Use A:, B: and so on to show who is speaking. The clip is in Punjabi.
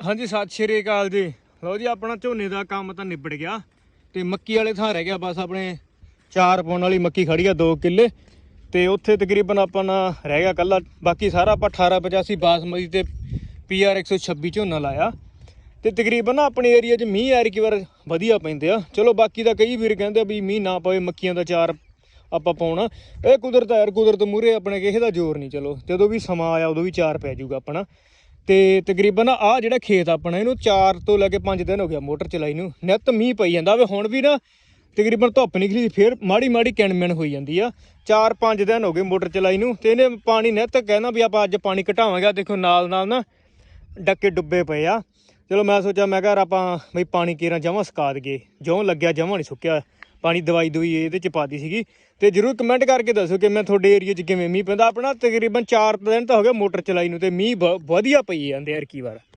A: ਹਾਂਜੀ, ਸਤਿ ਸ਼੍ਰੀ ਅਕਾਲ ਜੀ। ਲਓ ਜੀ, ਆਪਣਾ ਝੋਨੇ ਦਾ ਕੰਮ ਤਾਂ ਨਿਬੜ ਗਿਆ ਤੇ ਮੱਕੀ ਵਾਲੇ ਥਾਂ ਰਹਿ ਗਿਆ ਬਸ ਆਪਣੇ। ਚਾਰ ਪਾਉਣ ਵਾਲੀ ਮੱਕੀ ਖੜੀ ਆ 2 ਕਿੱਲੇ ਤੇ ਉੱਥੇ ਤਕਰੀਬਨ ਆਪਾਂ ਨਾ ਰਹਿ ਗਿਆ ਕੱਲਾ। ਬਾਕੀ ਸਾਰਾ ਆਪਾਂ 1885 ਬਾਸਮਤੀ ਤੇ ਪੀਆਰ 126 ਝੋਨਾ ਲਾਇਆ। ਤੇ ਤਕਰੀਬਨ ਨਾ ਆਪਣੇ ਏਰੀਆ 'ਚ ਮੀਂਹ ਐਰ ਕੀ ਵਾਰ ਵਧੀਆ ਪੈਂਦੇ ਆ। ਚਲੋ, ਬਾਕੀ ਤਾਂ ਕਈ ਵੀਰ ਕਹਿੰਦੇ ਵੀ ਮੀਂਹ ਨਾ ਪਵੇ, ਮੱਕੀਆਂ ਦਾ ਚਾਰ ਆਪਾਂ ਪਾਉਣਾ। ਇਹ ਕੁਦਰਤ ਹੈ ਯਾਰ, ਕੁਦਰਤ ਮੂਰੇ ਆਪਣੇ ਕਿਸੇ ਦਾ ਜ਼ੋਰ ਨਹੀਂ, ਚਲੋ। ਜਦੋਂ ਵੀ ਸਮਾਂ ਆਇਆ, ਉਦੋਂ ਵੀ ਚਾਰ ਪੈ ਜਾਊਗਾ ਆਪਣਾ। ਤੇ ਤਕਰੀਬਨ ਆ ਜਿਹੜਾ ਖੇਤ ਆਪਣਾ ਇਹਨੂੰ 4 ਤੋਂ ਲੈ ਕੇ 5 ਦਿਨ ਹੋ ਗਿਆ ਮੋਟਰ ਚਲਾਈ ਨੂੰ। ਨਿੱਤ ਮੀਂਹ ਪਈ ਜਾਂਦਾ ਵੇ ਹੁਣ ਵੀ ਨਾ ਤਕਰੀਬਨ ਧੁੱਪ ਨਿਕਲੀ ਸੀ, ਫਿਰ ਮਾੜੀ ਮਾੜੀ ਕਿਣਮਿਣ ਹੋਈ ਜਾਂਦੀ ਆ। 4-5 ਦਿਨ ਹੋ ਗਏ ਮੋਟਰ ਚਲਾਈ ਨੂੰ ਤੇ ਇਹਨੇ ਪਾਣੀ ਨਿੱਤ ਕਹਿੰਦਾ ਵੀ ਆਪਾਂ ਅੱਜ ਪਾਣੀ ਘਟਾਵਾਂਗੇ। ਦੇਖੋ ਨਾਲ ਨਾਲ ਨਾ ਡੱਕੇ ਡੁੱਬੇ ਪਏ ਆ। ਚਲੋ ਮੈਂ ਸੋਚਿਆ ਮੈਂ ਕਿਹਾ ਯਾਰ ਆਪਾਂ ਬਈ ਪਾਣੀ ਕੇਰਾਂ ਜਮਾਂ ਸੁਕਾ ਦਈਏ। ਜਿਉਂ ਲੱਗਿਆ ਜਮਾਂ ਨਹੀਂ ਸੁੱਕਿਆ। ਪਾਣੀ ਦਵਾਈ ਦੂਈ ਇਹਦੇ ਚ ਪਾਤੀ ਸੀਗੀ। ਤੇ ਜਰੂਰ ਕਮੈਂਟ ਕਰਕੇ ਦੱਸੋ ਕਿ ਮੈਂ ਤੁਹਾਡੇ ਏਰੀਆ 'ਚ ਕਿਵੇਂ ਮੀਂਹ ਪੈਂਦਾ। ਆਪਣਾ ਤਕਰੀਬਨ 4 ਦਿਨ ਤਾਂ ਹੋ ਗਏ ਮੋਟਰ ਚਲਾਈ ਨੂੰ ਤੇ ਮੀਂਹ ਬ- ਵਧੀਆ ਪਈ ਜਾਂਦੇ ਯਾਰ ਕੀ ਵਾਰ।